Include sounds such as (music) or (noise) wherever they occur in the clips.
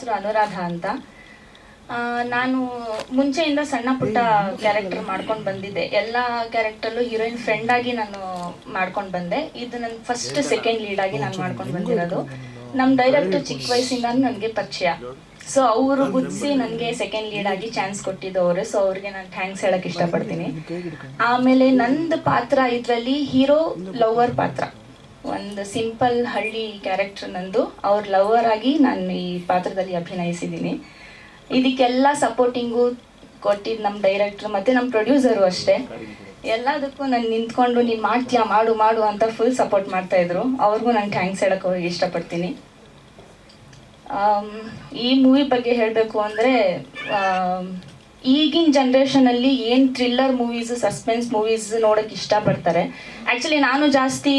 ಹೆಸರು ಅನುರಾಧ ಅಂತ. ನಾನು ಮುಂಚೆಯಿಂದ ಸಣ್ಣ ಪುಟ್ಟ ಕ್ಯಾರೆಕ್ಟರ್ ಮಾಡ್ಕೊಂಡು ಬಂದಿದ್ದೆ. ಎಲ್ಲ ಕ್ಯಾರೆಕ್ಟರ್ಲು ಹೀರೋಯಿನ್ ಫ್ರೆಂಡ್ ಆಗಿ ನಾನು ಮಾಡ್ಕೊಂಡು ಬಂದೆ. ಇದು ನನ್ನ ಫಸ್ಟ್ ಸೆಕೆಂಡ್ ಲೀಡ್ ಆಗಿ ನಾನು ಮಾಡ್ಕೊಂಡು ಬಂದಿರೋದು. ನಮ್ಮ ಡೈರೆಕ್ಟರ್ ಚಿಕ್ಕ ವಯಸ್ಸಿಂದ ನನಗೆ ಪರಿಚಯ. ಸೊ ಅವರು ಗುರ್ತಿಸಿ ನನಗೆ ಸೆಕೆಂಡ್ ಲೀಡ್ ಆಗಿ ಚಾನ್ಸ್ ಕೊಟ್ಟಿದ್ದು ಅವರು. ಸೊ ಅವ್ರಿಗೆ ನಾನು ಥ್ಯಾಂಕ್ಸ್ ಹೇಳಕ್ ಇಷ್ಟಪಡ್ತೀನಿ. ಆಮೇಲೆ ನಂದು ಪಾತ್ರ ಇದರಲ್ಲಿ ಹೀರೋ ಲವರ್ ಪಾತ್ರ. ಒಂದು ಸಿಂಪಲ್ ಹಳ್ಳಿ ಕ್ಯಾರೆಕ್ಟರ್ ನಂದು. ಅವ್ರ ಲವರ್ ಆಗಿ ನಾನು ಈ ಪಾತ್ರದಲ್ಲಿ ಅಭಿನಯಿಸಿದ್ದೀನಿ. ಇದಕ್ಕೆಲ್ಲ ಸಪೋರ್ಟಿಂಗು ಕೊಟ್ಟಿದ್ದು ನಮ್ಮ ಡೈರೆಕ್ಟ್ರ್ ಮತ್ತು ನಮ್ಮ ಪ್ರೊಡ್ಯೂಸರು ಅಷ್ಟೇ. ಎಲ್ಲದಕ್ಕೂ ನಾನು ನಿಂತ್ಕೊಂಡು ನೀನು ಮಾಡ್ತೀಯಾ, ಮಾಡು ಮಾಡು ಅಂತ ಫುಲ್ ಸಪೋರ್ಟ್ ಮಾಡ್ತಾ ಇದ್ರು. ಅವ್ರಿಗೂ ನಾನು ಥ್ಯಾಂಕ್ಸ್ ಹೇಳಕ್ಕೆ ಹೋಗಿ ಇಷ್ಟಪಡ್ತೀನಿ. ಈ ಮೂವಿ ಬಗ್ಗೆ ಹೇಳಬೇಕು ಅಂದರೆ ಈಗಿನ ಜನ್ರೇಷನಲ್ಲಿ ಏನು ಥ್ರಿಲ್ಲರ್ ಮೂವೀಸ್ ಸಸ್ಪೆನ್ಸ್ ಮೂವೀಸ್ ನೋಡೋಕೆ ಇಷ್ಟಪಡ್ತಾರೆ. ಆ್ಯಕ್ಚುಲಿ ನಾನು ಜಾಸ್ತಿ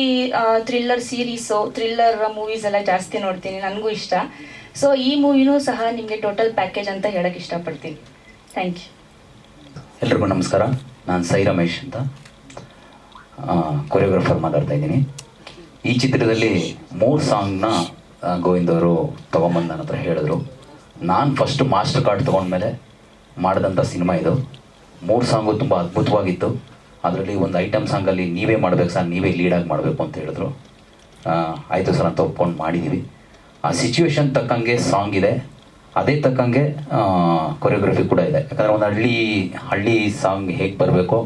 ಥ್ರಿಲ್ಲರ್ ಸೀರೀಸು ಥ್ರಿಲ್ಲರ್ ಮೂವೀಸ್ ಎಲ್ಲ ಜಾಸ್ತಿ ನೋಡ್ತೀನಿ. ನನಗೂ ಇಷ್ಟ. ಸೊ ಈ ಮೂವಿನೂ ಸಹ ನಿಮಗೆ ಟೋಟಲ್ ಪ್ಯಾಕೇಜ್ ಅಂತ ಹೇಳೋಕೆ ಇಷ್ಟಪಡ್ತೀನಿ. ಥ್ಯಾಂಕ್ ಯು ಎಲ್ರಿಗೂ ನಮಸ್ಕಾರ. ನಾನು ಸೈ ರಮೇಶ್ ಅಂತ. ಕೊರಿಯೋಗ್ರಾಫರ್ ಮಾತಾಡ್ತಾ ಇದ್ದೀನಿ. ಈ ಚಿತ್ರದಲ್ಲಿ ಮೂರು ಸಾಂಗ್ನ ಗೋವಿಂದ್ ಅವರು ನನ್ನ ಹತ್ರ ಹೇಳಿದ್ರು. ನಾನು ಫಸ್ಟ್ ಮಾಸ್ಟರ್ ಕಾರ್ಡ್ ತೊಗೊಂಡ್ಮೇಲೆ ಮಾಡಿದಂಥ ಸಿನಿಮಾ ಇದು. ಮೂರು ಸಾಂಗು ತುಂಬ ಅದ್ಭುತವಾಗಿತ್ತು. ಅದರಲ್ಲಿ ಒಂದು ಐಟಮ್ ಸಾಂಗಲ್ಲಿ ನೀವೇ ಮಾಡಬೇಕು ಸರ್, ನೀವೇ ಲೀಡಾಗಿ ಮಾಡಬೇಕು ಅಂತ ಹೇಳಿದ್ರು. ಆಯಿತು ಸರ್ ಅಂತ ಒಪ್ಕೊಂಡು ಮಾಡಿದ್ದೀವಿ ಆ ಸಿಚುವೇಶನ್ ತಕ್ಕಂಗೆ ಸಾಂಗ್ ಇದೆ. ಅದೇ ತಕ್ಕಂಗೆ ಕೊರಿಯೋಗ್ರಫಿ ಕೂಡ ಇದೆ. ಯಾಕಂದರೆ ಒಂದು ಹಳ್ಳಿ ಹಳ್ಳಿ ಸಾಂಗ್ ಹೇಗೆ ಬರಬೇಕೋ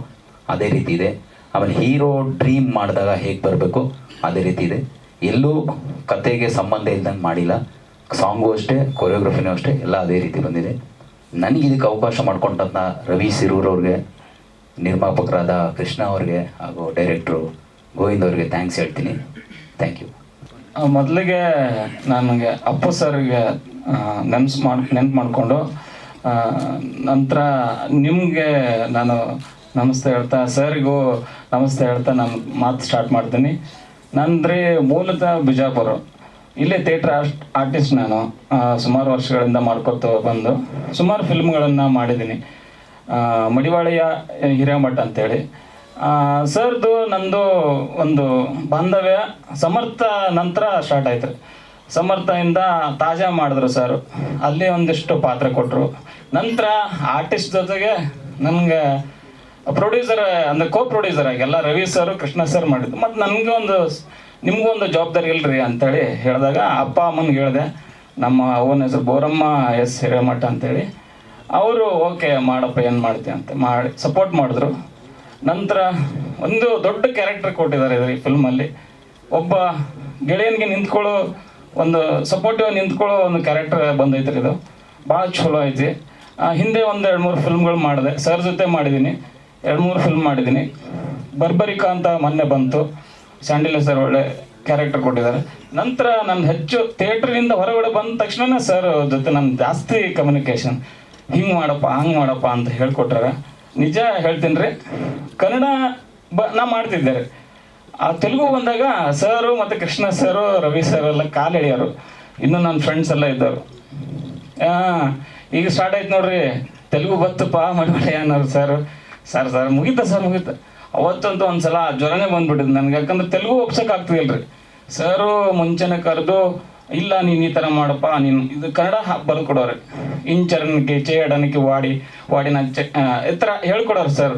ಅದೇ ರೀತಿ ಇದೆ. ಆಮೇಲೆ ಹೀರೋ ಡ್ರೀಮ್ ಮಾಡಿದಾಗ ಹೇಗೆ ಬರಬೇಕು ಅದೇ ರೀತಿ ಇದೆ. ಎಲ್ಲೂ ಕತೆಗೆ ಸಂಬಂಧ ಇಲ್ದಂಗೆ ಮಾಡಿಲ್ಲ. ಸಾಂಗು ಅಷ್ಟೇ ಕೊರಿಯೋಗ್ರಫಿನೂ ಅಷ್ಟೇ, ಎಲ್ಲ ಅದೇ ರೀತಿ ಬಂದಿದೆ. ನನಗೆ ಇದಕ್ಕೆ ಅವಕಾಶ ಮಾಡ್ಕೊಂಡಂಥ ರವಿ ಸಿರೂರ್ ಅವ್ರಿಗೆ, ನಿರ್ಮಾಪಕರಾದ ಕೃಷ್ಣ ಅವ್ರಿಗೆ ಹಾಗೂ ಡೈರೆಕ್ಟ್ರು ಗೋವಿಂದ್ ಅವ್ರಿಗೆ ಥ್ಯಾಂಕ್ಸ್ ಹೇಳ್ತೀನಿ. ಥ್ಯಾಂಕ್ ಯು ಮೊದಲಿಗೆ ನನಗೆ ಅಪ್ಪು ಸರ್ಗೆ ನೆನ್ಸ್ ಮಾಡಿ, ನೆನ್ಪು ಮಾಡಿಕೊಂಡು ನಂತರ ನಿಮಗೆ ನಾನು ನಮಸ್ತೆ ಹೇಳ್ತಾ, ಸರ್ಗೂ ನಮಸ್ತೆ ಹೇಳ್ತಾ ನಾನು ಮಾತು ಸ್ಟಾರ್ಟ್ ಮಾಡ್ತೀನಿ. ನಂದ್ರಿ ಮೂಲತಃ ಬಿಜಾಪುರ. ಇಲ್ಲೇ ಥಿಯೇಟರ್ ಆರ್ಟ್, ಆರ್ಟಿಸ್ಟ್ ನಾನು ಸುಮಾರು ವರ್ಷಗಳಿಂದ ಮಾಡ್ಕೊತ ಬಂದು, ಸುಮಾರು ಫಿಲ್ಮ್ಗಳನ್ನು ಮಾಡಿದ್ದೀನಿ. ಮಡಿವಾಳಿಯ ಹಿರೇಮಠ ಅಂತೇಳಿ. ಸರ್ದು ನಂದು ಒಂದು ಬಾಂಧವ್ಯ, ಸಮರ್ಥ ನಂತರ ಸ್ಟಾರ್ಟ್ ಆಯ್ತು. ಸಮರ್ಥದಿಂದ ತಾಜಾ ಮಾಡಿದ್ರು ಸರ್. ಅಲ್ಲಿ ಒಂದಿಷ್ಟು ಪಾತ್ರ ಕೊಟ್ಟರು ನಂತರ ಆರ್ಟಿಸ್ಟ್ ಜೊತೆಗೆ ನನಗೆ ಪ್ರೊಡ್ಯೂಸರ್ ಅಂದರೆ ಕೋ ಪ್ರೊಡ್ಯೂಸರ್ ಆಗಿ, ಎಲ್ಲ ರವಿ ಸರ್, ಕೃಷ್ಣ ಸರ್ ಮಾಡಿದ್ದು. ಮತ್ತು ನನಗೆ ಒಂದು ನಿಮಗೂ ಜವಾಬ್ದಾರಿ ಇಲ್ರಿ ಅಂತೇಳಿ ಹೇಳಿದಾಗ ಅಪ್ಪ ಅಮ್ಮನಿಗೆ ಹೇಳಿದೆ, ನಮ್ಮ ಅವನ ಹೆಸರು ಬೋರಮ್ಮ ಎಸ್ ಹಿರೇಮಠ ಅಂತೇಳಿ. ಅವರು, ಓಕೆ ಮಾಡಪ್ಪ, ಏನು ಮಾಡ್ತೀಯ ಅಂತ ಮಾಡಿ ಸಪೋರ್ಟ್ ಮಾಡಿದ್ರು. ನಂತರ ಒಂದು ದೊಡ್ಡ ಕ್ಯಾರೆಕ್ಟರ್ ಕೊಟ್ಟಿದ್ದಾರೆ ಇದ್ರಿ ಫಿಲ್ಮಲ್ಲಿ ಒಬ್ಬ ಗೆಳೆಯನಿಗೆ ನಿಂತ್ಕೊಳ್ಳೋ ಒಂದು ಸಪೋರ್ಟಿವ್ ನಿಂತ್ಕೊಳ್ಳೋ ಒಂದು ಕ್ಯಾರೆಕ್ಟರ್ ಬಂದೈತ್ರಿ ಇದು. ಭಾಳ ಚಲೋ ಐತಿ. ಹಿಂದೆ ಒಂದು ಎರಡು ಮೂರು ಫಿಲ್ಮ್ಗಳು ಮಾಡಿದೆ. ಸರ್ ಜೊತೆ ಮಾಡಿದ್ದೀನಿ ಎರಡು ಮೂರು ಫಿಲ್ಮ್ ಮಾಡಿದ್ದೀನಿ ಬರ್ಬರಿಕಾ ಅಂತ ಮೊನ್ನೆ ಬಂತು. ಸ್ಯಾಂಡಿಲ ಸರ್ ಒಳ್ಳೆ ಕ್ಯಾರೆಕ್ಟರ್ ಕೊಟ್ಟಿದ್ದಾರೆ. ನಂತರ ನನ್ನ ಹೆಚ್ಚು ಥಿಯೇಟ್ರಿಂದ ಹೊರಗಡೆ ಬಂದ ತಕ್ಷಣನೇ ಸರ್ ಜೊತೆ ನಮ್ಮ ಜಾಸ್ತಿ ಕಮ್ಯುನಿಕೇಷನ್ ಹಿಂಗೆ ಮಾಡಪ್ಪ, ಹಂಗೆ ಮಾಡಪ್ಪ ಅಂತ ಹೇಳ್ಕೊಟ್ರೆ. ನಿಜ ಹೇಳ್ತೀನಿ ರೀ, ಕನ್ನಡ ಬ ನಾ ಮಾಡ್ತಿದ್ದೆ ರೀ ಆ ತೆಲುಗು ಬಂದಾಗ ಸರು ಮತ್ತು ಕೃಷ್ಣ ಸರು ರವಿ ಸರ್ ಎಲ್ಲ ಕಾಲು ಎಳೆಯೋರು. ಇನ್ನು ನನ್ನ ಫ್ರೆಂಡ್ಸ್ ಎಲ್ಲ ಇದ್ದರು. ಈಗ ಸ್ಟಾರ್ಟ್ ಆಯ್ತು ನೋಡ್ರಿ, ತೆಲುಗು ಬತ್ತಪ್ಪ ಮಡಿಮಳೆ ಅನ್ನೋರು ಸರ್ ಸರ್ ಸರ್ ಮುಗೀತ ಸರ್ ಮುಗೀತ. ಅವತ್ತಂತೂ ಒಂದ್ಸಲ ಜ್ವರನೇ ಬಂದ್ಬಿಟ್ಟಿದ್ ನನಗೆ. ಯಾಕಂದ್ರೆ ತೆಲುಗು ಒಪ್ಸಕ್ ಆಗ್ತಿಲ್ರಿ ಸರು, ಮುಂಚೆನೆ ಕರೆದು, ಇಲ್ಲ, ನೀನು ಈ ಥರ ಮಾಡಪ್ಪ, ನೀನು ಇದು ಕನ್ನಡ ಬರ್ಕೊಡೋರು ಕೊಡೋರು ಇಂಚರಣಕ್ಕೆ ಚೇಡನಕ್ಕೆ ವಾಡಿ, ವಾಡಿನ ಚೆ ಈ ಥರ ಹೇಳ್ಕೊಡೋರು ಸರ್.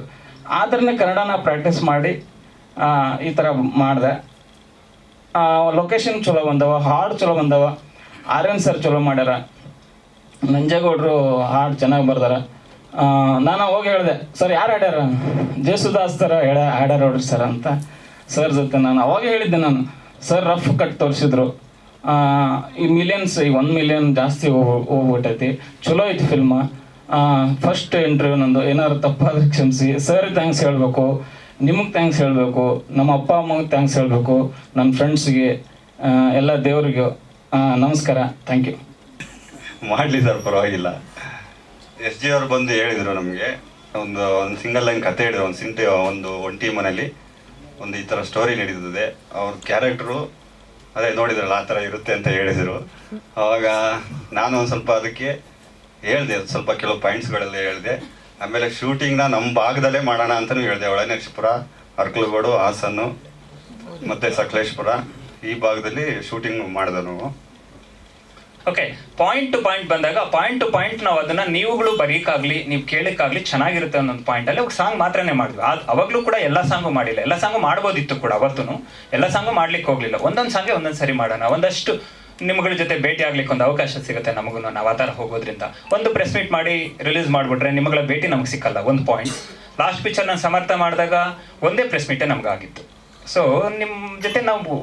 ಆದ್ರೇ ಕನ್ನಡನ ಪ್ರಾಕ್ಟೀಸ್ ಮಾಡಿ ಈ ಥರ ಮಾಡಿದೆ. ಲೊಕೇಶನ್ ಚಲೋ ಬಂದವ, ಹಾಡು ಚಲೋ ಬಂದವ. ಆರ್ಯನ್ ಸರ್ ಚಲೋ ಮಾಡ್ಯಾರ. ನಂಜೇಗೌಡರು ಹಾಡು ಚೆನ್ನಾಗಿ ಬರ್ದಾರ. ನಾನು ಹೋಗಿ ಹೇಳಿದೆ, ಸರ್, ಯಾರು ಹಾಡ್ಯಾರ? ಜೇಸುದಾಸ್ ಸರ್ ಹೇಳ ಹಾಡ್ಯಾರ ನೋಡ್ರಿ ಸರ್ ಅಂತ. ಸರ್ ಜೊತೆ ನಾನು ಅವಾಗ ಹೇಳಿದ್ದೆ ನಾನು, ಸರ್, ರಫ್ ಕಟ್ ತೋರಿಸಿದ್ರು. ಈ ಮಿಲಿಯನ್ಸ್ ಈ ಒನ್ ಮಿಲಿಯನ್ ಜಾಸ್ತಿ ಹೋಗ್, ಹೋಗ್ಬಿಟ್ಟೈತಿ. ಚಲೋ ಐತಿ ಫಿಲ್ಮ ಫಸ್ಟ್ ಇಂಟರ್ವ್ಯೂ ನಂದು, ಏನಾದ್ರು ತಪ್ಪಾದ್ರೆ ಕ್ಷಮಿಸಿ. ಸರ್ ಥ್ಯಾಂಕ್ಸ್ ಹೇಳಬೇಕು. ನಿಮಗೆ ಥ್ಯಾಂಕ್ಸ್ ಹೇಳಬೇಕು. ನಮ್ಮ ಅಪ್ಪ, ಅಮ್ಮಗೆ ಥ್ಯಾಂಕ್ಸ್ ಹೇಳಬೇಕು. ನನ್ನ ಫ್ರೆಂಡ್ಸ್ಗೆ ಎಲ್ಲ ದೇವರಿಗೆ ನಮಸ್ಕಾರ. ಥ್ಯಾಂಕ್ ಯು ಮಾಡಲಿ ಸರ್, ಪರವಾಗಿಲ್ಲ. ಎಸ್ ಜಿ ಅವ್ರು ಬಂದು ಹೇಳಿದರು ನಮಗೆ, ಒಂದು ಒಂದು ಸಿಂಗಲ್ ಲೈನ್ ಕತೆ ಹೇಳಿದ್ರು, ಒಂದು ಸಿಂಟಿ, ಒಂದು ಒಂಟಿ ಮನೇಲಿ ಒಂದು ಈ ಥರ ಸ್ಟೋರಿ ನಡೀತದೆ. ಅವ್ರ ಕ್ಯಾರೆಕ್ಟ್ರು ಅದೇ ನೋಡಿದ್ರಲ್ಲ, ಆ ಥರ ಇರುತ್ತೆ ಅಂತ ಹೇಳಿದರು. ಅವಾಗ ನಾನು ಒಂದು ಸ್ವಲ್ಪ ಅದಕ್ಕೆ ಹೇಳಿದೆ ಸ್ವಲ್ಪ ಕೆಲವು ಪಾಯಿಂಟ್ಸ್ಗಳೆಲ್ಲ ಹೇಳಿದೆ. ಆಮೇಲೆ ಶೂಟಿಂಗ್ನ ನಮ್ಮ ಭಾಗದಲ್ಲೇ ಮಾಡೋಣ ಅಂತಲೂ ಹೇಳಿದೆ. ಒಳನಕ್ಷಪುರ ಅರ್ಕಲಗೋಡು ಹಾಸನ್ನು ಮತ್ತು ಸಕಲೇಶ್ಪುರ, ಈ ಭಾಗದಲ್ಲಿ ಶೂಟಿಂಗ್ ಮಾಡಿದೆ ನಾವು. ಓಕೆ ಪಾಯಿಂಟ್ ಟು ಪಾಯಿಂಟ್ ಬಂದಾಗ ಪಾಯಿಂಟ್ ಟು ಪಾಯಿಂಟ್ ನಾವು ಅದನ್ನ ನೀವುಗಳು ಬರೀಕಾಗ್ಲಿ, ನೀವು ಕೇಳಕ್ಕಾಗ್ಲಿ ಚೆನ್ನಾಗಿರುತ್ತೆ ಅನ್ನೋ ಪಾಯಿಂಟ್ ಅಲ್ಲಿ ಸಾಂಗ್ ಮಾತ್ರನೇ ಮಾಡಿದ್ವಿ. ಅದ್ ಅವಾಗ್ಲೂ ಕೂಡ ಎಲ್ಲ ಸಾಂಗು ಮಾಡಿಲ್ಲ. ಎಲ್ಲ ಸಾಂಗು ಮಾಡ್ಬೋದಿತ್ತು ಕೂಡ ಅವತ್ತು ಎಲ್ಲ ಸಾಂಗು ಮಾಡ್ಲಿಕ್ಕೆ ಹೋಗ್ಲಿಲ್ಲ. ಒಂದೊಂದು ಸಾಂಗೆ ಒಂದೊಂದು ಸರಿ ಮಾಡೋಣ. ಒಂದಷ್ಟು ನಿಮ್ಗಳ ಜೊತೆ ಭೇಟಿ ಆಗ್ಲಿಕ್ಕೆ ಒಂದು ಅವಕಾಶ ಸಿಗುತ್ತೆ ನಮಗೂ ನಾವು ಆ ಥರ ಹೋಗೋದ್ರಿಂದ. ಒಂದು ಪ್ರೆಸ್ ಮೀಟ್ ಮಾಡಿ ರಿಲೀಸ್ ಮಾಡಿಬಿಟ್ರೆ ನಿಮ್ಗಳ ಭೇಟಿ ನಮ್ಗೆ ಸಿಕ್ಕಲ್ಲ, ಒಂದು ಪಾಯಿಂಟ್ ಲಾಸ್ಟ್ ಪಿಕ್ಚರ್ ನಾನು ಸಮರ್ಥ ಮಾಡಿದಾಗ ಒಂದೇ ಪ್ರೆಸ್ ಮೀಟೇ ನಮ್ಗೆ ಆಗಿತ್ತು ಸೊ ನಿಮ್ಮ ಜೊತೆ ನಾವು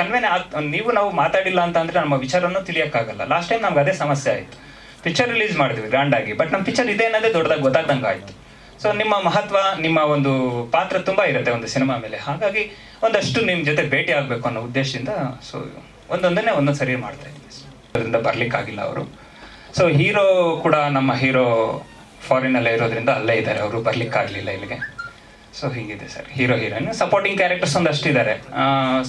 ಕನ್ವೆನೆ ನೀವು ನಾವು ಮಾತಾಡಿಲ್ಲ ಅಂತ ಅಂದ್ರೆ ನಮ್ಮ ವಿಚಾರನೂ ತಿಳಿಯೋಕ್ಕಾಗಲ್ಲ. ಲಾಸ್ಟ್ ಟೈಮ್ ನಮ್ಗೆ ಅದೇ ಸಮಸ್ಯೆ ಆಯಿತು. ಪಿಕ್ಚರ್ ರಿಲೀಸ್ ಮಾಡಿದ್ವಿ ಗ್ರ್ಯಾಂಡ್ ಆಗಿ ಬಟ್ ನಮ್ಮ ಪಿಕ್ಚರ್ ಇದೆ ಅನ್ನೋದೇ ದೊಡ್ಡದಾಗಿ ಗೊತ್ತಾಗ್ದಂಗೆ ಆಯಿತು. ಸೊ ನಿಮ್ಮ ಮಹತ್ವ, ನಿಮ್ಮ ಒಂದು ಪಾತ್ರ ತುಂಬ ಇರುತ್ತೆ ಒಂದು ಸಿನಿಮಾ ಮೇಲೆ. ಹಾಗಾಗಿ ಒಂದಷ್ಟು ನಿಮ್ಮ ಜೊತೆ ಭೇಟಿ ಆಗಬೇಕು ಅನ್ನೋ ಉದ್ದೇಶದಿಂದ ಸೊ ಒಂದೊಂದನ್ನೇ ಒಂದೊಂದು ಸರಿ ಮಾಡ್ತಾ ಇದ್ದೀನಿ. ಅದರಿಂದ ಬರ್ಲಿಕ್ಕಾಗಿಲ್ಲ ಅವರು. ಸೊ ಹೀರೋ ಕೂಡ ನಮ್ಮ ಹೀರೋ ಫಾರಿನಲ್ಲೇ ಇರೋದ್ರಿಂದ ಅಲ್ಲೇ ಇದ್ದಾರೆ. ಅವರು ಬರ್ಲಿಕ್ಕಾಗಲಿಲ್ಲ ಇಲ್ಲಿಗೆ. ಸೊ ಹೀಗಿದೆ sir. Hero heroine supporting characters ಒಂದಷ್ಟಿದ್ದಾರೆ.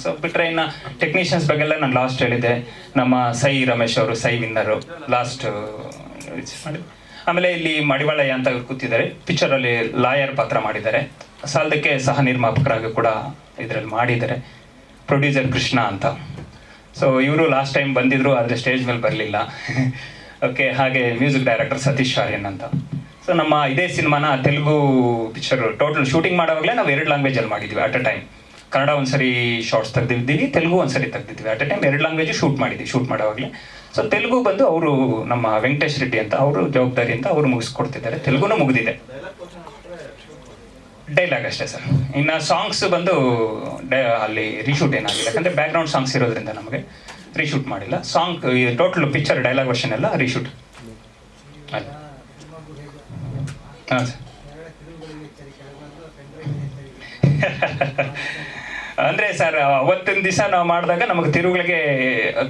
ಸೊ ಬಿಟ್ರೆ ಇನ್ನು ಟೆಕ್ನಿಷಿಯನ್ಸ್ ಬಗ್ಗೆಲ್ಲ ನಾನು ಲಾಸ್ಟ್ ಹೇಳಿದೆ ನಮ್ಮ ಸೈ ರಮೇಶ್ ಅವರು, ಸೈ ವಿನ್ನರು ಲಾಸ್ಟ್ ಮಾಡಿ. ಆಮೇಲೆ ಇಲ್ಲಿ ಮಡಿವಾಳಯ್ಯ ಅಂತ ಕೂತಿದ್ದಾರೆ. ಪಿಕ್ಚರಲ್ಲಿ ಲಾಯರ್ ಪಾತ್ರ ಮಾಡಿದ್ದಾರೆ. ಸಾಲದಕ್ಕೆ ಸಹ ನಿರ್ಮಾಪಕರಾಗಿ ಕೂಡ ಇದರಲ್ಲಿ ಮಾಡಿದ್ದಾರೆ. ಪ್ರೊಡ್ಯೂಸರ್ ಕೃಷ್ಣ ಅಂತ. ಸೊ ಇವರು ಲಾಸ್ಟ್ ಟೈಮ್ ಬಂದಿದ್ರು, ಆದರೆ ಸ್ಟೇಜ್ ಮೇಲೆ ಬರಲಿಲ್ಲ. ಓಕೆ (laughs) ಹಾಗೆ ಮ್ಯೂಸಿಕ್ ಡೈರೆಕ್ಟರ್ ಸತೀಶ್ ಆರ್ಯನ್ ಅಂತ. ಸೊ ನಮ್ಮ ಇದೇ ಸಿನಿಮಾನ ತೆಲುಗು ಪಿಕ್ಚರ್ ಟೋಟಲ್ ಶೂಟಿಂಗ್ ಮಾಡೋವಾಗಲೇ ನಾವು ಎರಡು ಲ್ಯಾಂಗ್ವೇಜಲ್ಲಿ ಮಾಡಿದ್ವಿ ಅಟ್ ಅ ಟೈಮ್ ಕನ್ನಡ ಒಂದ್ಸರಿ ಶಾರ್ಟ್ಸ್ ತೆಗೆದಿದ್ದೀವಿ, ತೆಲುಗು ಒಂದ್ಸರಿ ತೆಗೆದಿದ್ವಿ ಅಟ್ ಅ ಟೈಮ್ ಎರಡು ಲ್ಯಾಂಗ್ವೇಜ್ ಶೂಟ್ ಮಾಡಿದ್ವಿ ಶೂಟ್ ಮಾಡೋವಾಗಲೇ. ಸೊ ತೆಲುಗು ಬಂದು ಅವರು ನಮ್ಮ ವೆಂಕಟೇಶ್ ರೆಡ್ಡಿ ಅಂತ, ಅವರು ಜವಾಬ್ದಾರಿ ಅಂತ ಅವರು ಮುಗಿಸ್ಕೊಡ್ತಿದ್ದಾರೆ. ತೆಲುಗುನು ಮುಗಿದಿದೆ. ಡೈಲಾಗ್ ಅಷ್ಟೇ ಸರ್ ಇನ್ನು ಸಾಂಗ್ಸ್ ಬಂದು ಅಲ್ಲಿ ರೀಶೂಟ್ ಏನಾಗಿಲ್ಲ. ಯಾಕಂದರೆ ಬ್ಯಾಕ್ಗ್ರೌಂಡ್ ಸಾಂಗ್ಸ್ ಇರೋದ್ರಿಂದ ನಮಗೆ ರೀಶೂಟ್ ಮಾಡಿಲ್ಲ. Song total picture dialogue version ಎಲ್ಲ ರೀಶೂಟ್ ಸರ್ (laughs) ಅಂದ್ರೆ ಸರ್, ಅವತ್ತಿನ ದಿವಸ ನಾವು ಮಾಡಿದಾಗ ನಮಗೆ ತಿರುಗಳಿಗೆ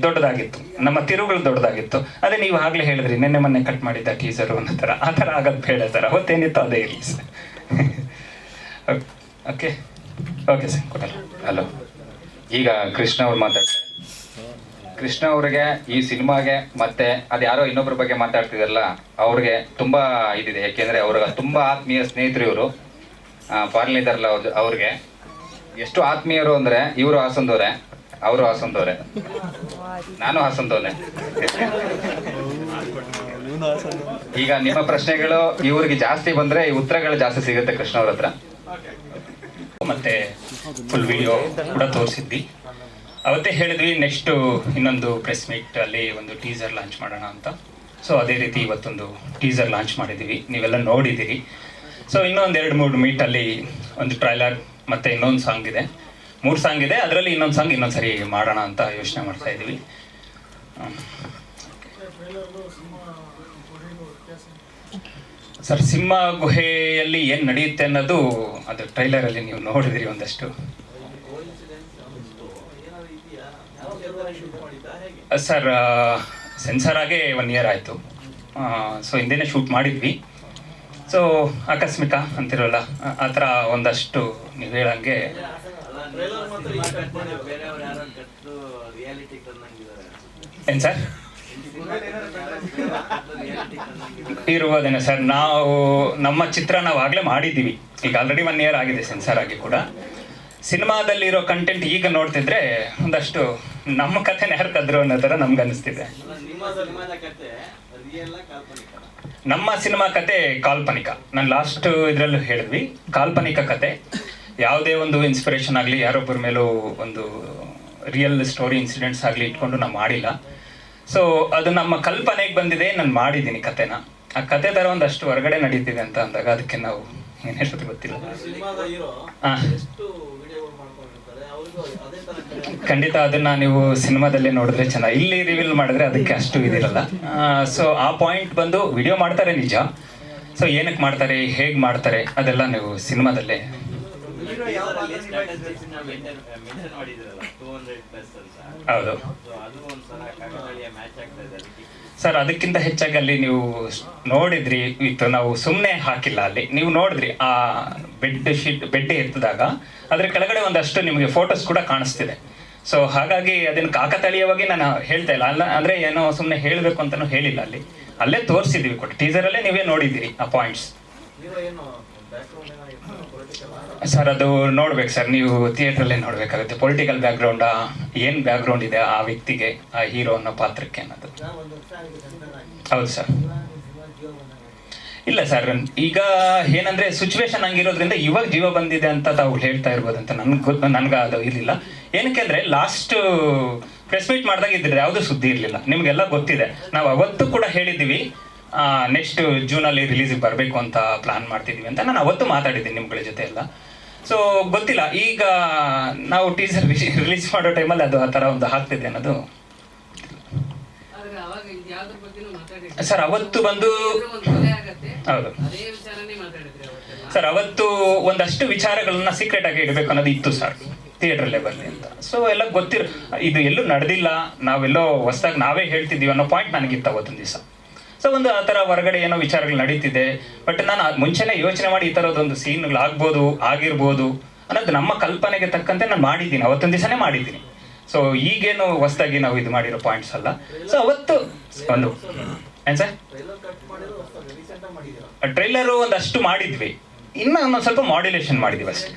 ದೊಡ್ಡದಾಗಿತ್ತು. ನಮ್ಮ ತಿರುಗಳು ದೊಡ್ಡದಾಗಿತ್ತು. ಅದೇ ನೀವು ಆಗ್ಲೇ ಹೇಳಿದ್ರಿ, ನಿನ್ನೆ ಮೊನ್ನೆ ಕಟ್ ಮಾಡಿದ್ದ ಟೀಸರು ಅನ್ನೋ ಥರ. ಆ ಥರ ಆಗೋದು ಬೇಡ ಸರ್, ಅವತ್ತೇನಿತ್ತು ಅದೇ ಇರಲಿ ಸರ್. ಓಕೆ ಓಕೆ ಸರ್ ಕೊಟ್ಟಲ್ಲ. ಹಲೋ ಈಗ ಕೃಷ್ಣ ಅವ್ರು ಮಾತಾಡ್ತಾರೆ ಕೃಷ್ಣ ಅವ್ರಿಗೆ ಈ ಸಿನಿಮಾಗೆ ಮತ್ತೆ ಅದು ಯಾರೋ ಇನ್ನೊಬ್ಬರ ಬಗ್ಗೆ ಮಾತಾಡ್ತಿದ್ರಲ್ಲ, ಅವ್ರಿಗೆ ತುಂಬಾ ಇದಿದೆ. ಯಾಕೆಂದ್ರೆ ಅವ್ರಿಗೆ ತುಂಬಾ ಆತ್ಮೀಯ ಸ್ನೇಹಿತರು ಇವರು. ಪಾರ್ಲಿದಾರಲ್ಲ ಅವ್ರ್ ಅವ್ರಿಗೆ. ಎಷ್ಟು ಆತ್ಮೀಯರು ಅಂದ್ರೆ ಇವರು ಹಾಸಂದವ್ರೆ ಅವರು ಹಾಸಂದವ್ರೆ ನಾನು ಹಾಸಂದವ್ನೆ ಈಗ ನಿಮ್ಮ ಪ್ರಶ್ನೆಗಳು ಇವ್ರಿಗೆ ಜಾಸ್ತಿ ಬಂದ್ರೆ ಈ ಉತ್ತರಗಳು ಜಾಸ್ತಿ ಸಿಗುತ್ತೆ ಕೃಷ್ಣ ಅವ್ರ ಹತ್ರ. ಮತ್ತೆ ಫುಲ್ ವಿಡಿಯೋ ಕೂಡ ತೋರಿಸಿದ್ವಿ ಅವತ್ತೇ ಹೇಳಿದ್ವಿ ನೆಕ್ಸ್ಟ್ ಇನ್ನೊಂದು ಪ್ರೆಸ್ ಮೀಟ್ ಅಲ್ಲಿ ಒಂದು ಟೀಸರ್ ಲಾಂಚ್ ಮಾಡೋಣ ಅಂತ. ಸೊ ಅದೇ ರೀತಿ ಇವತ್ತೊಂದು ಟೀಸರ್ ಲಾಂಚ್ ಮಾಡಿದ್ದೀವಿ. ನೀವೆಲ್ಲ ನೋಡಿದ್ದೀರಿ. ಸೊ ಇನ್ನೊಂದು ಎರಡು ಮೂರು ಮೀಟಲ್ಲಿ ಒಂದು ಟ್ರೈಲರ್ ಮತ್ತೆ ಇನ್ನೊಂದು ಸಾಂಗ್ ಇದೆ. ಮೂರು ಸಾಂಗ್ ಇದೆ, ಅದರಲ್ಲಿ ಇನ್ನೊಂದು ಸಾಂಗ್ ಇನ್ನೊಂದು ಸರಿ ಮಾಡೋಣ ಅಂತ ಯೋಚನೆ ಮಾಡ್ತಾ ಇದ್ದೀವಿ. ಸರ್, ಸಿಂಹ ಗುಹೆಯಲ್ಲಿ ಏನು ನಡೆಯುತ್ತೆ ಅನ್ನೋದು ಅದು ಟ್ರೈಲರಲ್ಲಿ ನೀವು ನೋಡಿದಿರಿ ಒಂದಷ್ಟು. ಸರ್ ಸೆನ್ಸರ್ ಆಗೇ ಒನ್ ಇಯರ್ ಆಯಿತು. ಸೊ ಹಿಂದೆನೇ ಶೂಟ್ ಮಾಡಿದ್ವಿ. ಸೊ ಆಕಸ್ಮಿಕ ಅಂತಿರೋಲ್ಲ, ಆ- ಆ ಥರ ಒಂದಷ್ಟು ನೀವು ಹೇಳಂಗೆ ಏನು ಸರ್? ಇರುವುದೇನೆ ಸರ್, ನಾವು, ನಮ್ಮ ಚಿತ್ರ ನಾವು ಆಗಲೇ ಮಾಡಿದ್ದೀವಿ. ಈಗ ಆಲ್ರೆಡಿ ಒನ್ ಇಯರ್ ಆಗಿದೆ ಸೆನ್ಸರ್ ಆಗಿ ಕೂಡ. ಸಿನಿಮಾದಲ್ಲಿರೋ ಕಂಟೆಂಟ್ ಈಗ ನೋಡ್ತಿದ್ರೆ ಒಂದಷ್ಟು ನಮ್ಮ ಕಥೆನ ಯಾರು ಕದ್ರು ಅನ್ನೋ ಥರ ನಮ್ಗೆ ಅನಿಸ್ತಿದೆ. ನಮ್ಮ ಸಿನಿಮಾ ಕತೆ ಕಾಲ್ಪನಿಕ. ನಾನು ಲಾಸ್ಟ್ ಇದರಲ್ಲೂ ಹೇಳಿದ್ವಿ ಕಾಲ್ಪನಿಕ ಕತೆ. ಯಾವುದೇ ಒಂದು ಇನ್ಸ್ಪಿರೇಷನ್ ಆಗಲಿ ಯಾರೊಬ್ಬರ ಮೇಲೂ ಒಂದು ರಿಯಲ್ ಸ್ಟೋರಿ ಇನ್ಸಿಡೆಂಟ್ಸ್ ಆಗಲಿ ಇಟ್ಕೊಂಡು ನಾವು ಮಾಡಿಲ್ಲ. ಸೊ ಅದು ನಮ್ಮ ಕಲ್ಪನೆಗೆ ಬಂದಿದೆ ನಾನು ಮಾಡಿದ್ದೀನಿ ಕತೆನ ಆ ಕತೆ ಥರ ಒಂದಷ್ಟು ಹೊರಗಡೆ ನಡೀತಿದೆ ಅಂತ ಅಂದಾಗ ಅದಕ್ಕೆ ನಾವು ಏನು ಹೇಳೋದು ಗೊತ್ತಿಲ್ಲ. ಹಾ. ಖಂಡಿತ ಅದನ್ನ ನೀವು ಸಿನಿಮಾದಲ್ಲಿ ನೋಡಿದ್ರೆ ಚೆನ್ನಾಗಿ ಇಲ್ಲಿ ರಿವೀಲ್ ಮಾಡಿದ್ರೆ ಅದಕ್ಕೆ ಅಷ್ಟು ಇದಿರಲ್ಲ. ಸೊ ಆ ಪಾಯಿಂಟ್ ಬಂದು ವಿಡಿಯೋ ಮಾಡ್ತಾರೆ ನಿಜ. ಸೊ ಏನಕ್ಕೆ ಮಾಡ್ತಾರೆ ಹೇಗೆ ಮಾಡ್ತಾರೆ ಅದೆಲ್ಲ ನೀವು ಸಿನಿಮಾದಲ್ಲೇ ಹೌದು. ಸರ್ ಅದಕ್ಕಿಂತ ಹೆಚ್ಚಾಗಿ ಅಲ್ಲಿ ನೀವು ನೋಡಿದ್ರಿ ಇತ್ತು. ನಾವು ಸುಮ್ಮನೆ ಹಾಕಿಲ್ಲ ಅಲ್ಲಿ. ನೀವು ನೋಡಿದ್ರಿ ಆ ಬೆಡ್ ಶೀಟ್ ಬೆಡ್ ಎತ್ತಿದಾಗ. ಅದ್ರ ಕೆಳಗಡೆ ಒಂದಷ್ಟು ನಿಮಗೆ ಫೋಟೋಸ್ ಕೂಡ ಕಾಣಿಸ್ತಿದೆ. ಸೊ ಹಾಗಾಗಿ ಅದನ್ನ ಕಾಕತಾಳೀಯವಾಗಿ ನಾನು ಹೇಳ್ತಾ ಇಲ್ಲ. ಅಲ್ಲ, ಅಂದ್ರೆ ಏನೋ ಸುಮ್ಮನೆ ಹೇಳಬೇಕು ಅಂತಾನು ಹೇಳಿಲ್ಲ ಅಲ್ಲಿ. ಅಲ್ಲೇ ತೋರಿಸಿದ್ವಿ ಕೊಟ್ಟು. ಟೀಸರಲ್ಲೇ ನೀವೇ ನೋಡಿದ್ದೀರಿ ಆ ಪಾಯಿಂಟ್ಸ್ ಸರ್ ಅದು ನೋಡ್ಬೇಕು ಸರ್ ನೀವು ಥಿಯೇಟ್ರಲ್ಲೇ ನೋಡ್ಬೇಕಾಗುತ್ತೆ. ಪೊಲಿಟಿಕಲ್ ಬ್ಯಾಕ್ಗ್ರೌಂಡಾ ಏನು ಬ್ಯಾಕ್ಗ್ರೌಂಡ್ ಇದೆ ಆ ವ್ಯಕ್ತಿಗೆ, ಆ ಹೀರೋ ಅನ್ನೋ ಪಾತ್ರಕ್ಕೆ ಅನ್ನೋದು? ಹೌದು ಸರ್ ಇಲ್ಲ ಸರ್ ಈಗ ಏನಂದ್ರೆ ಸಿಚುವೇಶನ್ ಹಂಗಿರೋದ್ರಿಂದ ಇವಾಗ ಜೀವ ಬಂದಿದೆ ಅಂತ ತಾವು ಹೇಳ್ತಾ ಇರ್ಬೋದು ಅಂತ ನನ್ಗೆ ನನ್ಗೆ ಅದು ಇರಲಿಲ್ಲ. ಏನಕ್ಕೆ ಲಾಸ್ಟ್ ಪ್ರೆಸ್ ಮೀಟ್ ಮಾಡಿದಾಗ ಇದ್ರೆ ಯಾವುದು ಸುದ್ದಿ ಇರಲಿಲ್ಲ. ನಿಮಗೆಲ್ಲ ಗೊತ್ತಿದೆ. ನಾವು ಅವತ್ತು ಕೂಡ ಹೇಳಿದ್ದೀವಿ ನೆಕ್ಸ್ಟ್ ಜೂನಲ್ಲಿ ರಿಲೀಸಿಗೆ ಬರಬೇಕು ಅಂತ ಪ್ಲಾನ್ ಮಾಡ್ತಿದ್ದೀವಿ ಅಂತ. ನಾನು ಅವತ್ತು ಮಾತಾಡಿದ್ದೀನಿ ನಿಮ್ಗಳ ಜೊತೆ ಎಲ್ಲ. ಸೊ ಗೊತ್ತಿಲ್ಲ. ಈಗ ನಾವು ಟೀಸರ್ ರಿಲೀಸ್ ಮಾಡೋ ಟೈಮಲ್ಲಿ ಅದು ಆ ಥರ ಒಂದು ಆಗ್ತಿದೆ ಅನ್ನೋದು. ಸರ್ ಅವತ್ತು ಬಂದು ಹೌದು. ಸರ್ ಅವತ್ತು ಒಂದಷ್ಟು ವಿಚಾರಗಳನ್ನ ಸೀಕ್ರೆಟ್ ಆಗಿ ಇಡಬೇಕು ಅನ್ನೋದು ಇತ್ತು ಸರ್ ಥಿಯೇಟರ್ ಲೆವೆಲ್ ಅಂತ. ಸೊ ಎಲ್ಲ ಗೊತ್ತಿರ ಇದು ಎಲ್ಲೂ ನಡೆದಿಲ್ಲ. ನಾವೆಲ್ಲೋ ಹೊಸದಾಗಿ ನಾವೇ ಹೇಳ್ತಿದ್ದೀವಿ ಅನ್ನೋ ಪಾಯಿಂಟ್ ನನಗಿತ್ತು ಅವತ್ತೊಂದು ದಿವಸ. ಸೊ ಒಂದು ಆ ಥರ ಹೊರಗಡೆ ಏನೋ ವಿಚಾರಗಳು ನಡೀತಿದೆ. ಬಟ್ ನಾನು ಅದು ಮುಂಚೆನೇ ಯೋಚನೆ ಮಾಡಿ ಈ ಥರದೊಂದು ಸೀನ್ಗಳು ಆಗ್ಬೋದು ಆಗಿರ್ಬೋದು ಅನ್ನೋದು ನಮ್ಮ ಕಲ್ಪನೆಗೆ ತಕ್ಕಂತೆ ನಾನು ಮಾಡಿದ್ದೀನಿ. ಅವತ್ತೊಂದು ದಿವಸನೇ ಮಾಡಿದ್ದೀನಿ. ಸೊ ಈಗೇನು ಹೊಸದಾಗಿ ನಾವು ಇದು ಮಾಡಿರೋ ಪಾಯಿಂಟ್ಸ್ ಅಲ್ಲ. ಸೊ ಅವತ್ತು ಒಂದು. ಏನ್ ಸರ್? ಟ್ರೈಲರು ಒಂದಷ್ಟು ಮಾಡಿದ್ವಿ. ಇನ್ನು ನಾವು ಸ್ವಲ್ಪ ಮಾಡ್ಯುಲೇಷನ್ ಮಾಡಿದೀವಿ ಅಷ್ಟೇ.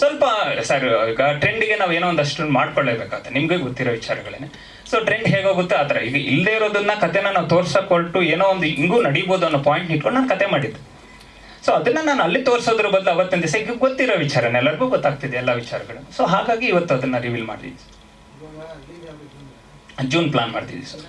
ಸ್ವಲ್ಪ ಸರ್ ಈಗ ಟ್ರೆಂಡಿಗೆ ನಾವು ಏನೋ ಒಂದಷ್ಟು ಮಾಡ್ಕೊಳ್ಳೇಬೇಕಾಗುತ್ತೆ. ನಿಮ್ಗೆ ಗೊತ್ತಿರೋ ವಿಚಾರಗಳೇನೆ. ಸೊ ಟ್ರೆಂಡ್ ಹೇಗೋಗುತ್ತೆ ಆ ಥರ. ಈಗ ಇಲ್ಲದೆ ಇರೋದನ್ನ ಕತೆನ ನಾವು ತೋರ್ಸಕ್ಕೆ ಏನೋ ಒಂದು ಹಿಂಗೂ ನಡೀಬೋದು ಅನ್ನೋ ಪಾಯಿಂಟ್ ಇಟ್ಕೊಂಡು ನಾನು ಕತೆ ಮಾಡಿದ್ದೆ. ಸೊ ಅದನ್ನ ನಾನು ಅಲ್ಲಿ ತೋರಿಸೋದ್ರ ಬದಲು ಅವತ್ತಿನ ದಿವಸ ಈಗ ಗೊತ್ತಿರೋ ವಿಚಾರನ ಎಲ್ಲರಿಗೂ ಗೊತ್ತಾಗ್ತಿದೆ ಎಲ್ಲ ವಿಚಾರಗಳು. ಸೊ ಹಾಗಾಗಿ ಇವತ್ತು ಅದನ್ನ ರಿವೀಲ್ ಮಾಡಿದ್ವಿ. ಜೂನ್ ಪ್ಲಾನ್ ಮಾಡ್ತಿದ್ವಿ ಸರ್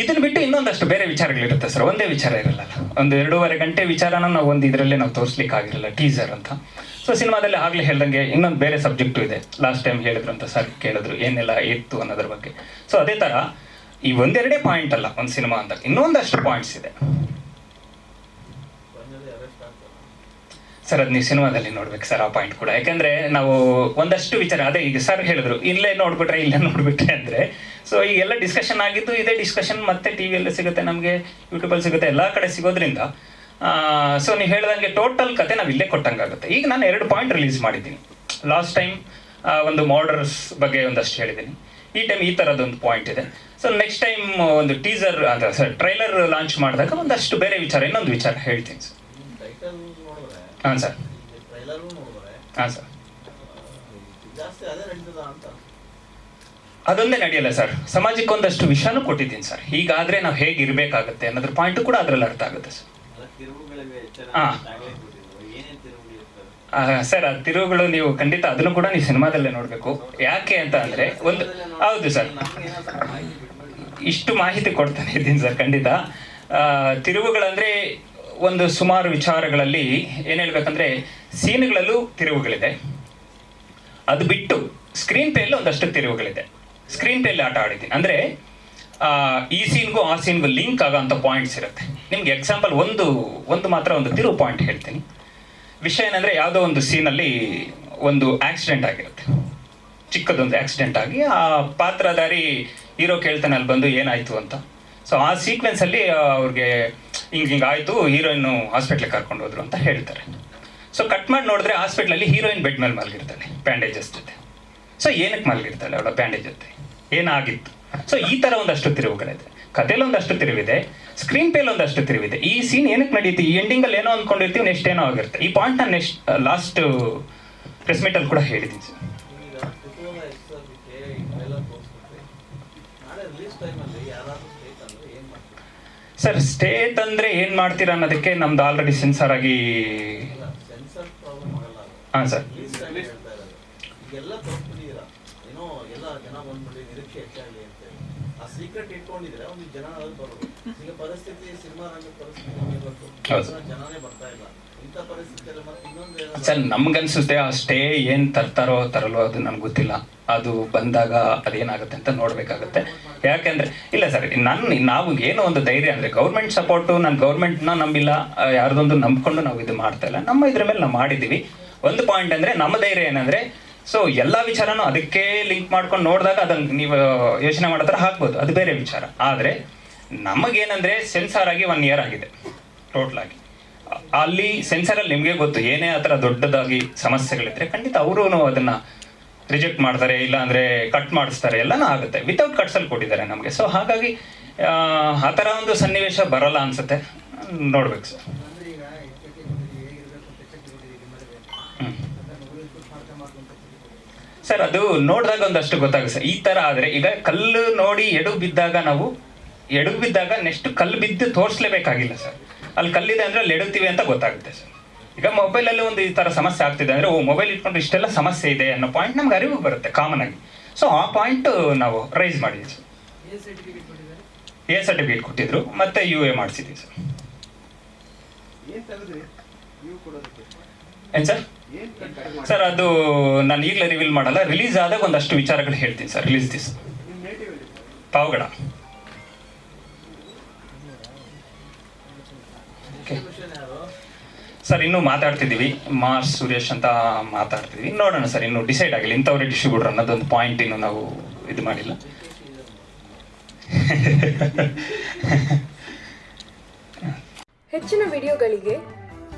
ಇದನ್ನ ಬಿಟ್ಟು ಇನ್ನೊಂದಷ್ಟು ಬೇರೆ ವಿಚಾರಗಳಿರುತ್ತೆ ಸರ್, ಒಂದೇ ವಿಚಾರ ಇರಲ್ಲ ಒಂದು ಎರಡೂವರೆ ಗಂಟೆ ವಿಚಾರನ ನಾವು ಒಂದು ಇದರಲ್ಲೇ ನಾವು ತೋರಿಸ್ಲಿಕ್ಕೆ ಆಗಿರಲ್ಲ ಟೀಸರ್ ಅಂತ. ಸೊ ಸಿನಿಮಾದಲ್ಲಿ ಆಗ್ಲೇ ಹೇಳ್ದಂಗೆ ಇನ್ನೊಂದು ಬೇರೆ ಸಬ್ಜೆಕ್ಟು ಇದೆ. ಲಾಸ್ಟ್ ಟೈಮ್ ಹೇಳಿದ್ರು ಅಂತ ಸರ್ ಕೇಳಿದ್ರು, ಏನೆಲ್ಲ ಇತ್ತು ಅನ್ನೋದ್ರ ಬಗ್ಗೆ. ಸೊ ಅದೇ ತರ, ಈ ಒಂದೆರಡೇ ಪಾಯಿಂಟ್ ಅಲ್ಲ, ಒಂದು ಸಿನಿಮಾ ಅಂತ. ಇನ್ನೊಂದಷ್ಟು ಪಾಯಿಂಟ್ಸ್ ಇದೆ. ಸರ್ ಅದು ನೀವು ಸಿನಿಮಾದಲ್ಲಿ ನೋಡ್ಬೇಕು ಸರ್ ಆ ಪಾಯಿಂಟ್ ಕೂಡ. ಯಾಕಂದ್ರೆ ನಾವು ಒಂದಷ್ಟು ವಿಚಾರ, ಅದೇ ಈಗ ಸರ್ ಹೇಳಿದ್ರು, ಇಲ್ಲೇ ನೋಡ್ಬಿಟ್ರೆ ಇಲ್ಲೇ ನೋಡ್ಬಿಟ್ರೆ ಅಂದ್ರೆ ಸೊ ಈಗೆಲ್ಲ ಡಿಸ್ಕಷನ್ ಆಗಿದ್ದು ಇದೇ ಡಿಸ್ಕಷನ್ ಮತ್ತೆ ಟಿವಿಯಲ್ಲಿ ಸಿಗುತ್ತೆ ನಮಗೆ ಯೂಟ್ಯೂಬಲ್ಲಿ ಸಿಗುತ್ತೆ ಎಲ್ಲ ಕಡೆ ಸಿಗೋದ್ರಿಂದ. ಸೊ ನೀವು ಹೇಳ್ದಂಗೆ ಟೋಟಲ್ ಕತೆ ನಾವು ಇಲ್ಲೇ ಕೊಟ್ಟಂಗಾಗುತ್ತೆ ಈಗ ನಾನು ಎರಡು ಪಾಯಿಂಟ್ ರಿಲೀಸ್ ಮಾಡಿದ್ದೀನಿ. ಲಾಸ್ಟ್ ಟೈಮ್ ಒಂದು ಮಾರ್ಡರ್ಸ್ ಬಗ್ಗೆ ಒಂದಷ್ಟು ಹೇಳಿದ್ದೀನಿ. ಈ ಟೈಮ್ ಈ ಥರದೊಂದು ಪಾಯಿಂಟ್ ಇದೆ. ಸೊ ನೆಕ್ಸ್ಟ್ ಟೈಮ್ ಒಂದು ಟೀಸರ್ ಅಂತ ಸರ್ ಟ್ರೈಲರ್ ಲಾಂಚ್ ಮಾಡಿದಾಗ ಒಂದಷ್ಟು ಬೇರೆ ವಿಚಾರ ಇನ್ನೊಂದು ವಿಚಾರ ಹೇಳ್ತೀನಿ ಸರ್ ಹಾಂ ಸರ್ ಹಾಂ ಸರ್ ಜಾಸ್ತಿ ಅದೇ ನಡೀತದ ಅಂತ ಅದೊಂದೇ ನಡೆಯಲ್ಲ ಸರ್. ಸಮಾಜಕ್ಕೆ ಒಂದಷ್ಟು ವಿಷಯನೂ ಕೊಟ್ಟಿದ್ದೀನಿ ಸರ್. ಹೀಗಾದ್ರೆ ನಾವು ಹೇಗೆ ಇರಬೇಕಾಗುತ್ತೆ ಅನ್ನೋದ್ರ ಪಾಯಿಂಟ್ ಕೂಡ ಅದ್ರಲ್ಲಿ ಅರ್ಥ ಆಗುತ್ತೆ ಸರ್. ಹಾ. ಸರ್ ಆ ತಿರುವುಗಳು ನೀವು ಖಂಡಿತ ಅದನ್ನು ಕೂಡ ನೀವು ಸಿನಿಮಾದಲ್ಲೇ ನೋಡಬೇಕು. ಯಾಕೆ ಅಂತ ಅಂದ್ರೆ ಒಂದು ಹೌದು ಸರ್. ಇಷ್ಟು ಮಾಹಿತಿ ಕೊಡ್ತಾನೆ ಇದ್ದೀನಿ ಸರ್ ಖಂಡಿತ. ತಿರುವುಗಳಂದ್ರೆ ಒಂದು ಸುಮಾರು ವಿಚಾರಗಳಲ್ಲಿ ಏನ್ ಹೇಳ್ಬೇಕಂದ್ರೆ ಸೀನ್ಗಳಲ್ಲೂ ತಿರುವುಗಳಿದೆ. ಅದು ಬಿಟ್ಟು ಸ್ಕ್ರೀನ್ ಪೇಲಿ ಒಂದಷ್ಟು ತಿರುವುಗಳಿದೆ. ಸ್ಕ್ರೀನ್ ಪ್ಲೇಲಿ ಆಟ ಆಡಿದ್ದೀನಿ ಅಂದ್ರೆ ಈ ಸೀನ್ಗೂ ಆ ಸೀನ್ಗೂ ಲಿಂಕ್ ಆಗೋಂಥ ಪಾಯಿಂಟ್ಸ್ ಇರುತ್ತೆ. ನಿಮ್ಗೆ ಎಕ್ಸಾಂಪಲ್ ಒಂದು ಒಂದು ಮಾತ್ರ ಒಂದು ತಿರು ಪಾಯಿಂಟ್ ಹೇಳ್ತೀನಿ. ವಿಷಯ ಏನಂದ್ರೆ ಯಾವುದೋ ಒಂದು ಸೀನಲ್ಲಿ ಒಂದು ಆಕ್ಸಿಡೆಂಟ್ ಆಗಿರುತ್ತೆ. ಚಿಕ್ಕದೊಂದು ಆಕ್ಸಿಡೆಂಟ್ ಆಗಿ ಆ ಪಾತ್ರಧಾರಿ ಹೀರೋ ಕೇಳ್ತಾನೆ ಅಲ್ಲಿ ಬಂದು ಏನಾಯ್ತು ಅಂತ. ಸೊ ಆ ಸೀಕ್ವೆನ್ಸ್ ಅಲ್ಲಿ ಆ, ಅವ್ರಿಗೆ ಹಿಂಗೆ ಹಿಂಗ್ ಆಯ್ತು ಹೀರೋಯಿನ್ ಹಾಸ್ಪಿಟ್ಲಿಗೆ ಕರ್ಕೊಂಡು ಹೋದ್ರು ಅಂತ ಹೇಳ್ತಾರೆ. ಸೊ ಕಟ್ ಮಾಡಿ ನೋಡಿದ್ರೆ ಹಾಸ್ಪಿಟ್ಲಲ್ಲಿ ಹೀರೋಯಿನ್ ಬೆಡ್ ಮೇಲೆ ಮಲಗಿರ್ತಾನೆ ಬ್ಯಾಂಡೇಜಸ್ ಜೊತೆ. ಸೊ ಏನಕ್ಕೆ ಮಲಗಿರ್ತಾಳೆ ಅವಳ ಬ್ಯಾಂಡೇಜ್ ಜೊತೆ? ಏನಾಗಿತ್ತು? ಸೊ ಈ ತರ ಒಂದಷ್ಟು ತಿರುವುಗಳಿದೆ. ಕಥೆಲಿ ಒಂದಷ್ಟು ತಿರುವಿದೆ. ಸ್ಕ್ರೀನ್ ಪೇಲ್ ಒಂದಷ್ಟು ತಿರುವಿದೆ. ಈ ಸೀನ್ ಏನಕ್ಕೆ ನಡೆಯುತ್ತೆ ಈ ಎಂಡಿಂಗ್ ಅಲ್ಲಿ ಏನೋ ಅಂದ್ಕೊಂಡಿರ್ತೀವಿ ನೆಕ್ಸ್ಟ್ ಏನೋ ಆಗಿರುತ್ತೆ. ಈ ಪಾಯಿಂಟ್ ನಾನು ನೆಕ್ಸ್ಟ್ ಲಾಸ್ಟ್ ಪ್ರೆಸ್ ಮೀಟ್ ಅಲ್ಲಿ ಕೂಡ ಹೇಳಿದ್ದೀನಿ ಸರ್ ಸರ್ ಸ್ಟೇಟ್ ಅಂದ್ರೆ ಏನ್ ಮಾಡ್ತೀವಿ ಸರ್ ಸ್ಟೇ ತಂದ್ರೆ ಏನ್ ಮಾಡ್ತೀರಾ ಅನ್ನೋದಕ್ಕೆ ನಮ್ದು ಆಲ್ರೆಡಿ ಸೆನ್ಸರ್ ಆಗಿ. ಹಾಂ ಸರ್ ರಿಲೀಸ್ ಟೈಮ್ ಹೇಳ್ತಾ ಇರೋದು ಈಗೆಲ್ಲ ತೋರಿಸ್ಬಿಟ್ಟಿದ್ದೀರಾ ಏನೋ ಎಲ್ಲ ಜನ ಬಂದ್ಬಿಟ್ಟು ನಿರೀಕ್ಷೆ ಹೆಚ್ಚಾಗಲಿ ಅಂತ ಹೇಳಿ. ಆ ಸೀಕ್ರೆಟ್ ಇಟ್ಕೊಂಡಿದ್ರೆ ಒಂದು ಜನ ಅದು ಬರೋದು ಈಗ ಪರಿಸ್ಥಿತಿ ಸಿನಿಮಾ ರಂಗದ ಪರಿಸ್ಥಿತಿ. ಜನನೇ ಬರ್ತಾ ಇಲ್ಲ. ಇಂಥ ಪರಿಸ್ಥಿತಿಯಲ್ಲಿ ಮತ್ತೆ ಇನ್ನೊಂದು ಸರ್ ನಮ್ಗನ್ಸುತ್ತೆ ಆ ಸ್ಟೇ ಏನ್ ತರ್ತಾರೋ ತರಲೋ ಅದು ನನ್ಗೆ ಗೊತ್ತಿಲ್ಲ. ಅದು ಬಂದಾಗ ಅದೇನಾಗುತ್ತೆ ಅಂತ ನೋಡ್ಬೇಕಾಗತ್ತೆ. ಯಾಕೆಂದ್ರೆ ಇಲ್ಲ ಸರ್ ನನ್ನ ನಾವು ಏನೋ ಒಂದು ಧೈರ್ಯ ಅಂದ್ರೆ ಗೌರ್ಮೆಂಟ್ ಸಪೋರ್ಟು ನಾನು ಗೌರ್ಮೆಂಟ್ನ ನಂಬಿಲ್ಲ. ಯಾರ್ದೊಂದು ನಂಬ್ಕೊಂಡು ನಾವು ಇದು ಮಾಡ್ತಾ ಇಲ್ಲ. ನಮ್ಮ ಇದ್ರ ಮೇಲೆ ನಾವು ಮಾಡಿದೀವಿ ಒಂದು ಪಾಯಿಂಟ್ ಅಂದ್ರೆ ನಮ್ಮ ಧೈರ್ಯ ಏನಂದ್ರೆ ಸೊ ಎಲ್ಲಾ ವಿಚಾರನೂ ಅದಕ್ಕೆ ಲಿಂಕ್ ಮಾಡ್ಕೊಂಡು ನೋಡಿದಾಗ ಅದನ್ನ ನೀವು ಯೋಚನೆ ಮಾಡೋ ಥರ ಹಾಕ್ಬೋದು ಅದು ಬೇರೆ ವಿಚಾರ. ಆದರೆ, ನಮಗೇನಂದ್ರೆ ಸೆನ್ಸಾರ್ ಆಗಿ ಒನ್ ಇಯರ್ ಆಗಿದೆ. ಟೋಟಲ್ ಆಗಿ. ಅಲ್ಲಿ ಸೆನ್ಸರಲ್ಲಿ ನಿಮಗೆ ಗೊತ್ತು, ಏನೇ ಆ ಥರ ದೊಡ್ಡದಾಗಿ ಸಮಸ್ಯೆಗಳಿದ್ರೆ ಖಂಡಿತ ಅವರು ಅದನ್ನ ರಿಜೆಕ್ಟ್ ಮಾಡ್ತಾರೆ ಇಲ್ಲ ಅಂದ್ರೆ ಕಟ್ ಮಾಡಿಸ್ತಾರೆ, ಎಲ್ಲನೂ ಆಗುತ್ತೆ. ವಿತೌಟ್ ಕಟ್ಸಲ್ಲಿ ಕೊಟ್ಟಿದ್ದಾರೆ ನಮಗೆ. ಸೊ ಹಾಗಾಗಿ ಆ ಥರ ಒಂದು ಸನ್ನಿವೇಶ ಬರಲ್ಲ ಅನ್ಸುತ್ತೆ. ನೋಡ್ಬೇಕು ಸರ್ ಅಂದ್ರೆ ಈಗ ಎಚ್ಚರಿಕೆ ಕೊಟ್ಟಿದ್ದೀವಿ, ಹೇಗಿರ್ಬೇಕು ಅಂತ ಎಚ್ಚರಿಕೆ ಕೊಟ್ಟಿದ್ದೀವಿ ನಿಮ್ಮಲ್ಲಿ. ಹ್ಮ್. ಅದನ್ನ ಮೊಬೈಲ್ ಶೂಟ್ ಮಾಡ್ತಾ ಮಾಡ್ಕೊಂತ ಎಚ್ಚರಿಕೆ ಕೊಟ್ಟಿದ್ದೀವಿ. ಸರ್ ಅದು ನೋಡಿದಾಗ ಒಂದಷ್ಟು ಗೊತ್ತಾಗುತ್ತೆ. ಸರ್ ಈ ತರ ಆದ್ರೆ ಈಗ ಕಲ್ಲು ನೋಡಿ ಎಡು ಬಿದ್ದಾಗ ನಾವು ಎಡು ಬಿದ್ದಾಗ ನೆಕ್ಸ್ಟ್ ಕಲ್ಲು ಬಿದ್ದು ತೋರಿಸ್ಲೇಬೇಕಾಗಿಲ್ಲ ಸರ್. ಅಲ್ಲಿ ಕಲ್ಲಿದೆ ಅಂದ್ರೆ ಅಲ್ಲಿ ಎಡುತ್ತೀವಿ ಅಂತ ಗೊತ್ತಾಗುತ್ತೆ ಸರ್. ಈಗ ಮೊಬೈಲಲ್ಲಿ ಒಂದು ಈ ತರ ಸಮಸ್ಯೆ ಆಗ್ತಿದೆ ಅಂದ್ರೆ ಓ ಮೊಬೈಲ್ ಇಟ್ಕೊಂಡು ಇಷ್ಟೆಲ್ಲ ಸಮಸ್ಯೆ ಇದೆ ಅನ್ನೋ ಪಾಯಿಂಟ್ ನಮ್ಗೆ ಅರಿವು ಬರುತ್ತೆ ಕಾಮನ್ ಆಗಿ. ಸೊ ಆ ಪಾಯಿಂಟ್ ನಾವು ರೈಸ್ ಮಾಡಿದ್ವಿ ಸರ್. ಎ ಸರ್ಟಿಫಿಕೇಟ್ ಕೊಟ್ಟಿದ್ರು. ಮತ್ತೆ ಯು ಎ ಮಾಡಿಸಿದ್ವಿ ಸರ್. ಏನ್ ಸರ್? ಸರ್, ಅದು ನಾನು ಈಗಲೇ ರಿವೀಲ್ ಮಾಡಲ್ಲ. ರಿಲೀಸ್ ಆದಾಗ ಒಂದಷ್ಟು ವಿಚಾರಗಳು ಹೇಳ್ತೀನಿ sir. Release this Pavagada. Sir, ಇನ್ನೂ ಮಾತಾಡ್ತಿದ್ದೀವಿ. ಮಾರ್ಸ್ ಸುರೇಶ್ ಅಂತ ಮಾತಾಡ್ತಿದ್ವಿ ನೋಡೋಣ ಸರ್, ಇನ್ನು ಡಿಸೈಡ್ ಆಗಿಲ್ಲ. ಇಂಥವ್ರೆ ಡಿಸ್ಟ್ರಿಬ್ಯೂಟರ್ ಅನ್ನೋದೊಂದು ಪಾಯಿಂಟ್ ಇನ್ನು ನಾವು ಇದು ಮಾಡಿಲ್ಲ. ಹೆಚ್ಚಿನ ವಿಡಿಯೋಗಳಿಗೆ